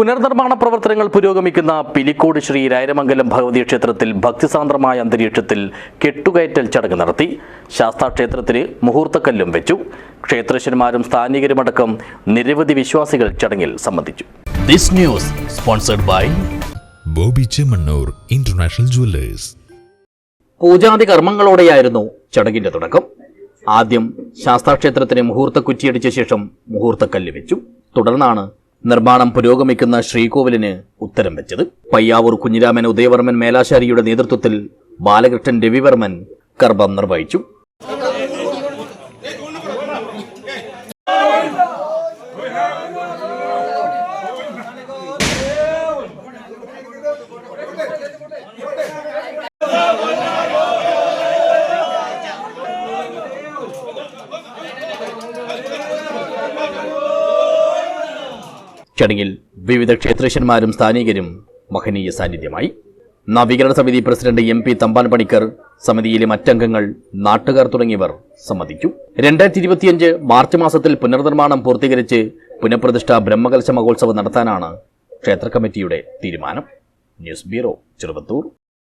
പുനർനിർമ്മാണ പ്രവർത്തനങ്ങൾ പുരോഗമിക്കുന്ന പിലിക്കോട് ശ്രീ രായരമംഗലം ഭഗവതി ക്ഷേത്രത്തിൽ ഭക്തിസാന്ദ്രമായ അന്തരീക്ഷത്തിൽ കെട്ടുകയറ്റൽ ചടങ്ങ് നടത്തി ശാസ്താ ക്ഷേത്രത്തിന് മുഹൂർത്തക്കല്ലും വെച്ചു. ക്ഷേത്രശ്വന്മാരും സ്ഥാനികരുമടക്കം നിരവധി വിശ്വാസികൾ ചടങ്ങിൽ സംബന്ധിച്ചു. This news sponsored by Bobby Chemmanur international jewellers. പൂജാതി കർമ്മങ്ങളോടെയായിരുന്നു ചടങ്ങിന്റെ തുടക്കം. ആദ്യം ശാസ്താക്ഷേത്രത്തിന് മുഹൂർത്ത കുറ്റിയടിച്ച ശേഷം മുഹൂർത്തക്കല്ല് വെച്ചു. തുടർന്നാണ് നിർമ്മാണം പുരോഗമിക്കുന്ന ശ്രീകോവിലിന് ഉത്തരം വെച്ചത്. പയ്യാവൂർ കുഞ്ഞിരാമൻ ഉദയവർമ്മൻ മേലാശാരിയുടെ നേതൃത്വത്തിൽ ബാലകൃഷ്ണൻ രവിവർമ്മൻ കർമ്മം നിർവഹിച്ചു. ചടങ്ങിൽ വിവിധ ക്ഷേത്രേശന്മാരും സ്ഥാനികരും മഹനീയ സാന്നിധ്യമായി. നവീകരണ സമിതി president M P Thampan Panicker സമിതിയിലെ മറ്റംഗങ്ങൾ നാട്ടുകാർ തുടങ്ങിയവർ സംബന്ധിച്ചു. രണ്ടായിരത്തി ഇരുപത്തിയഞ്ച് മാർച്ച് മാസത്തിൽ പുനർനിർമ്മാണം പൂർത്തീകരിച്ച് പുനഃപ്രതിഷ്ഠ ബ്രഹ്മകലശ മഹോത്സവം നടത്താനാണ് ക്ഷേത്ര കമ്മിറ്റിയുടെ തീരുമാനം. News bureau Cheruvathur.